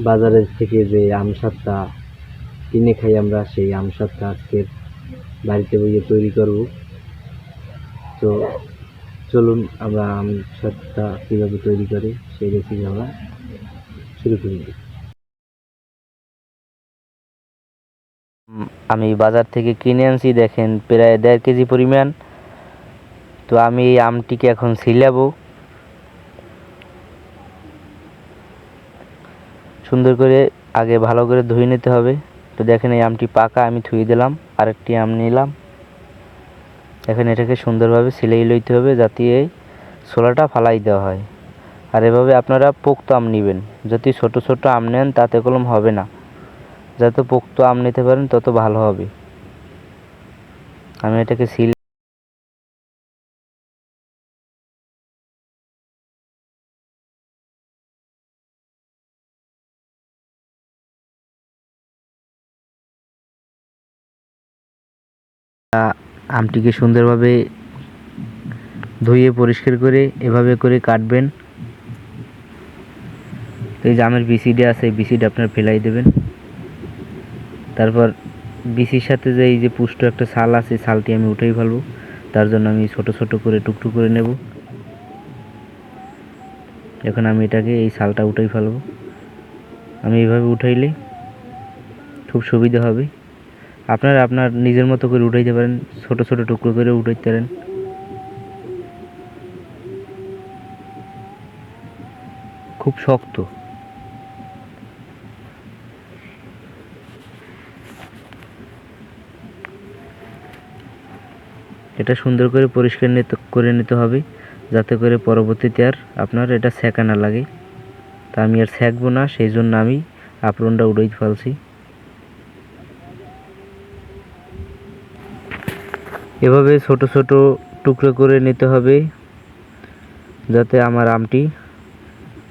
বাজারের থেকে যে আম সাতটা কিনে খাই আমরা, সেই আম সাতটা আজকে বাড়িতে বইয়ে তৈরি করব। তো চলুন আমরা আম সাতটা কীভাবে তৈরি করে, সেই রেসিপি আমরা শুরু করি। আমি বাজার থেকে কিনে আনছি, দেখেন প্রায় দেড় কেজি পরিমাণ। তো আমি এই আমটিকে এখন ছিলাবো। সুন্দর করে আগে ভালো করে ধুয়ে নিতে হবে। তো দেখেন এই আমটি পাকা, আমি ধুয়ে দিলাম, আরেকটি আম নিলাম। এখন এটাকে সুন্দরভাবে সিলাই লইতে হবে যাতে এই ছোলাটা ফালাই দেওয়া হয়। আর এভাবে আপনারা পোক্ত আম নেবেন। যদি ছোট ছোট আম নেন, তাতে কলম হবে না। যত পোক্ত আম নিতে পারেন, তত ভালো হবে। আমি এটাকে সিল আমটিকে সুন্দরভাবে ধুয়ে পরিষ্কার করে এভাবে করে কাটবেন। এই যে আমের বিসিডি আছে বিসিডি আপনার ফেলাই দেবেন। তারপর বিসির সাথে যে এই যে পুষ্ট একটা ছাল আছে ছালটি আমি উঠেই ফেলব। তার জন্য আমি ছোট ছোট করে টুকটু করে নেব। এখন আমি এটাকে এই ছালটা উঠেই ফেলব। আমি এইভাবে উঠাইলে খুব সুবিধা হবে। আপনারা আপনার নিজের মতো করে উঠাইতে পারেন, ছোট ছোট টুকরো করে উঠাইতে পারেন। খুব শক্ত। এটা সুন্দর করে পরিষ্কার নিতে, করে নিতে হবে, যাতে করে পরবর্তীতে আর আপনার এটা সেকা না লাগে। তা আমি আর সেকবো না, সেই জন্য আমি আপরনটা উড়াই ফেলছি এভাবে ছোট ছোট টুকরো করে নিতে হবে যাতে আমার আমটি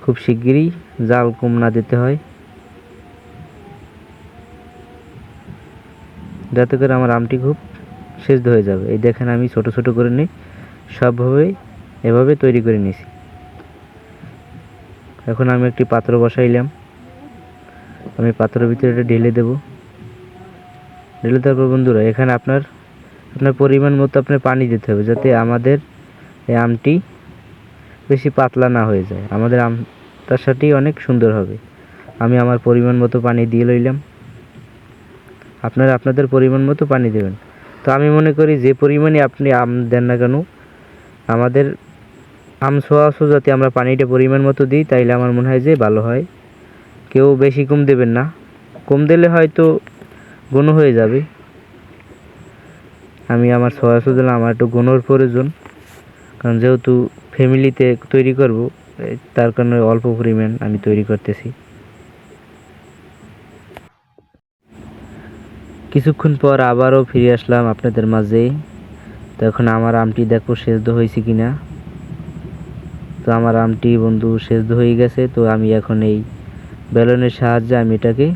খুব শিগগিরই জাল কম না দিতে হয়। যাতে করে আমার আমটি খুব সেদ্ধ হয়ে যাবে। এই দেখেন আমি ছোট ছোট করে নিই। সবভাবে এভাবে তৈরি করে নিয়েছি। এখন আমি একটি পাত্র বসাইলাম। আমি পাত্রের ভিতরে এটা ঢেলে দেব। ঢেলে দেওয়ার পর বন্ধুরা, এখানে আপনার আপনার পরিমাণ মতো আপনার পানি দিতে হবে যাতে আমাদের এই আমটি বেশি পাতলা না হয়ে যায়। আমাদের আমটার সাথেই অনেক সুন্দর হবে। আমি আমার পরিমাণ মতো পানি দিয়ে লইলাম। আপনারা আপনাদের পরিমাণ মতো পানি দেবেন। তো আমি মনে করি যে পরিমাণে আপনি আম দেন না কেন, আমাদের আম ছোঁয়া যাতে আমরা পানিটা পরিমাণ মতো দিই, তাইলে আমার মনে হয় যে ভালো হয়। কেউ বেশি কম দেবেন না। কম দিলে হয়তো ঘন হয়ে যাবে। আমি আমার ছোঁয়া দিলাম আমার একটু ঘনর প্রয়োজন। কারণ যেহেতু ফ্যামিলিতে তৈরি করব তার কারণে অল্প পরিমাণ আমি তৈরি করতেছি। কিছুক্ষণ পর আবারও ফিরে আসলাম আপনাদের মাঝে। তো এখন আমার আমটি দেখো সেদ্ধ হয়েছে কি না তো আমার আমটি বন্ধু সেদ্ধ হয়ে গেছে, তো আমি এখন এই বেলনের সাহায্যে আমি এটাকে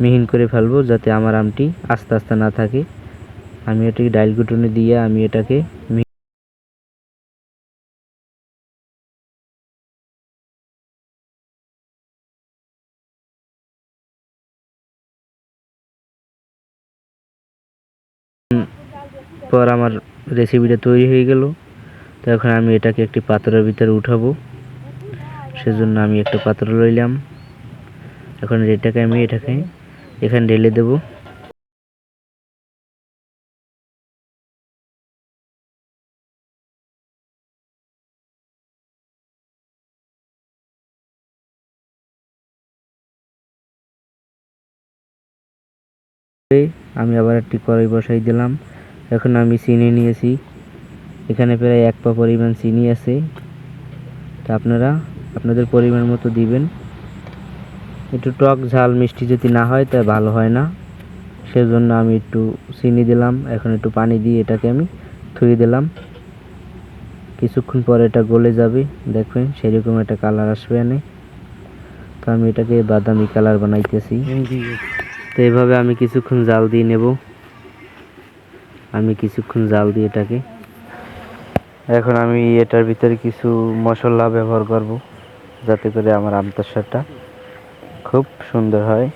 মিহিন করে ফেলব, যাতে আমার আমটি আস্তে আস্তে না থাকে। আমি এটাকে ডাইল কুটুনি দিয়ে আমি এটাকে পর আমার রেসিপিটা তৈরি হয়ে গেল। তো এখন আমি এটাকে একটি পাত্রের ভিতরে উঠাবো। সেজন্য আমি একটা পাত্র লইলাম। এখন এটাকে আমি এটাকে এখানে ঢেলে দেব। আমি আবার একটি কড়াই বসাই দিলাম। এখন আমি চিনি নিয়েছি। এখানে প্রায় এক পা পরিমাণ চিনি আছে। তা আপনারা আপনাদের পরিমাণ মতো দিবেন। একটু টক ঝাল মিষ্টি যদি না হয়, তা ভালো হয় না। সেজন্য আমি একটু চিনি দিলাম। এখন একটু পানি দিয়ে এটাকে আমি থুয়ে দিলাম। কিছুক্ষণ পরে এটা গলে যাবে। দেখবেন সেরকম একটা কালার আসবে এনে। তো আমি এটাকে বাদামি কালার বানাইতেছি। তো এভাবে আমি কিছুক্ষণ জাল দিয়ে নেব। আমি কিছুক্ষণ জাল দিয়ে এটাকে। এখন আমি এটার ভিতরে কিছু মশলা ব্যবহার করব, যাতে করে আমার আমতাসারটা খুব সুন্দর হয়।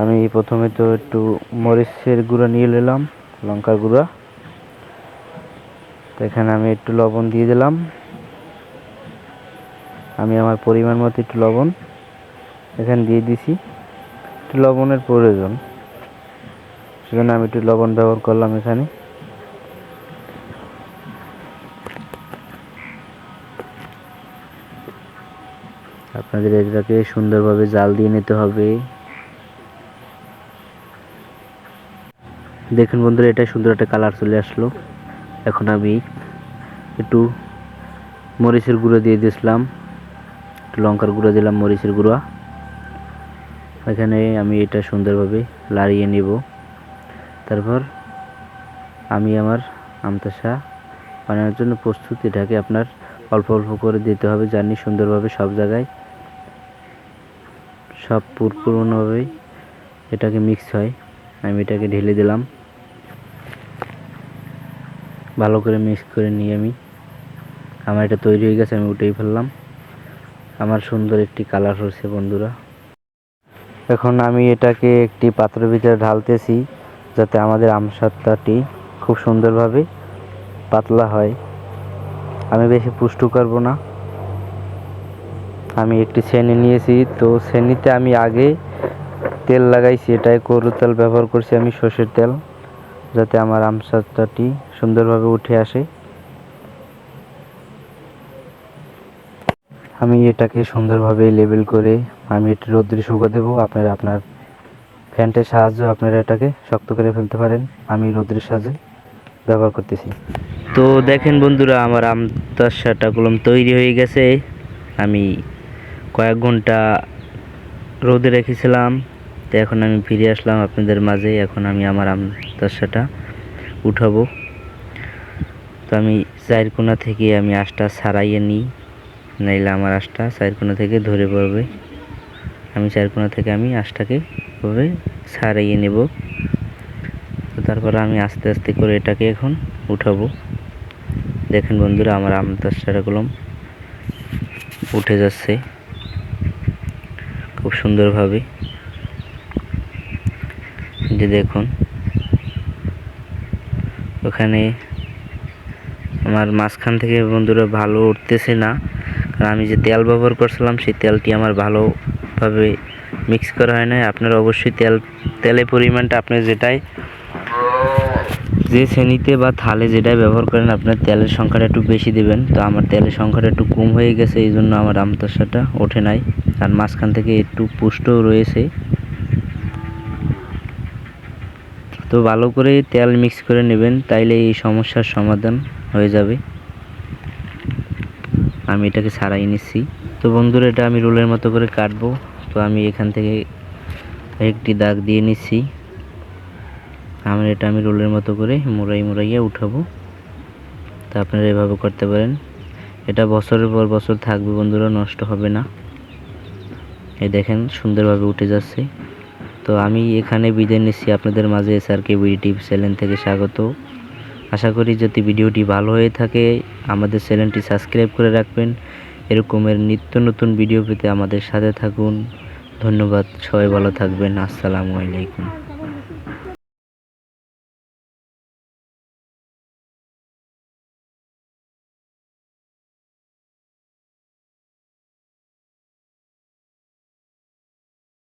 আমি প্রথমে তো একটু মরিচের গুঁড়া নিয়ে নিলাম, লঙ্কার গুঁড়া। তো এখানে আমি একটু লবণ দিয়ে দিলাম। আমি আমার পরিমাণ মতো একটু লবণ এখানে দিয়ে দিছি। একটু লবণের প্রয়োজন। সেজন্য আমি একটু লবণ ব্যবহার করলাম এখানে। আপনাদের এটাকে সুন্দরভাবে জাল দিয়ে নিতে হবে। দেখুন বন্ধুরা, এটা সুন্দর একটা কালার চলে আসলো। এখন আমি একটু মরিচের গুঁড়ো দিয়ে দিয়েছিলাম। একটু লঙ্কার গুঁড়ো দিলাম, মরিচের গুঁড়ো। এখানে আমি এটা সুন্দরভাবে লাড়িয়ে নেব। তারপর আমি আমার আমতাসা বানানোর জন্য প্রস্তুত, এটাকে আপনার অল্প অল্প করে দিতে হবে জানি সুন্দরভাবে সব জায়গায়, সব পুরোপুরভাবে এটাকে মিক্স হয়। আমি এটাকে ঢেলে দিলাম। ভালো করে মিক্স করে নিয়ে আমি, আমার এটা তৈরি হয়ে গেছে, আমি উঠেই ফেললাম। আমার সুন্দর একটি কালার হচ্ছে বন্ধুরা। এখন আমি এটাকে একটি পাত্রের ভিতরে ঢালতেছি যাতে আমাদের আমসাত্তাটি খুব সুন্দরভাবে পাতলা হয়। আমি বেশি পুষ্টু করব না। আমি একটি শ্রেণি নিয়েছি, তো শ্রেণীতে আমি আগে তেল লাগাইছি, এটাই গরুর তেল ব্যবহার করছি আমি সর্ষের তেল, যাতে আমার আমসাত্তাটি সুন্দরভাবে উঠে আসে। আমি এটাকে সুন্দরভাবে লেবেল করে আমি এটি রোদ্রে শুকা দেবো। আপনারা আপনার ফ্যানটের সাহায্যে আপনারা এটাকে শক্ত করে ফেলতে পারেন। আমি রোদ্রের সাহায্যে ব্যবহার করতেছি। তো দেখেন বন্ধুরা, আমার আমতাসাটা কলম তৈরি হয়ে গেছে। আমি কয়েক ঘণ্টা রোদে রেখেছিলাম। তো এখন আমি ফিরে আসলাম আপনাদের মাঝে। এখন আমি আমার আমতাসাটা উঠাবো। তো আমি চার কোনা থেকে আমি আঁশটা ছাড়াইয়ে নিই। নাইলে আমার আঁশটা চার কোনা থেকে ধরে পড়বে। আমি চার কোনা থেকে আমি আঁশটাকে ভাবে ছাড়াইয়ে নেব। তো তারপর আমি আস্তে আস্তে করে এটাকে এখন উঠাবো। দেখেন বন্ধুরা, আমার আমতাসাটা কলম উঠে যাচ্ছে খুব সুন্দরভাবে। যে দেখুন, ওখানে আমার মাঝখান থেকে বন্ধুরা ভালো উঠতেছে না। কারণ আমি যে তেল ব্যবহার করছিলাম, সেই তেলটি আমার ভালোভাবে মিক্স করা হয় না আপনারা অবশ্যই তেল তেলের পরিমাণটা আপনি যেটাই, যে শ্রেণীতে বা থালে যেটাই ব্যবহার করেন, আপনার তেলের সংখ্যাটা একটু বেশি দেবেন। তো আমার তেলের সংখ্যাটা একটু কম হয়ে গেছে, এই জন্য আমার আমতাসাটা ওঠে নাই। আর মাঝখান থেকে একটু পুষ্টও রয়েছে। তো ভালো করে তেল মিক্স করে নেবেন, তাইলে এই সমস্যার সমাধান হয়ে যাবে। আমি এটাকে ছাড়াই নিচ্ছি। তো বন্ধুরা, এটা আমি রোলের মতো করে কাটবো। তো আমি এখান থেকে একটি দাগ দিয়ে নিচ্ছি। আমার এটা আমি রোলের মতো করে মোড়াই মোড়াইয়া উঠাবো। তা আপনারা এভাবে করতে পারেন। এটা বছরের পর বছর থাকবে বন্ধুরা, নষ্ট হবে না। এই দেখেন, সুন্দরভাবে উঠে যাচ্ছে। তো আমি এখানে বিদায় নিচ্ছি। আপনাদের মাঝে এস আর কে চ্যানেল থেকে স্বাগত। আশা করি যদি ভিডিওটি ভালো হয়ে থাকে, আমাদের চ্যানেলটি সাবস্ক্রাইব করে রাখবেন। এরকমের নিত্য নতুন ভিডিও পেতে আমাদের সাথে থাকুন। ধন্যবাদ, সবাই ভালো থাকবেন। আসসালামু আলাইকুম।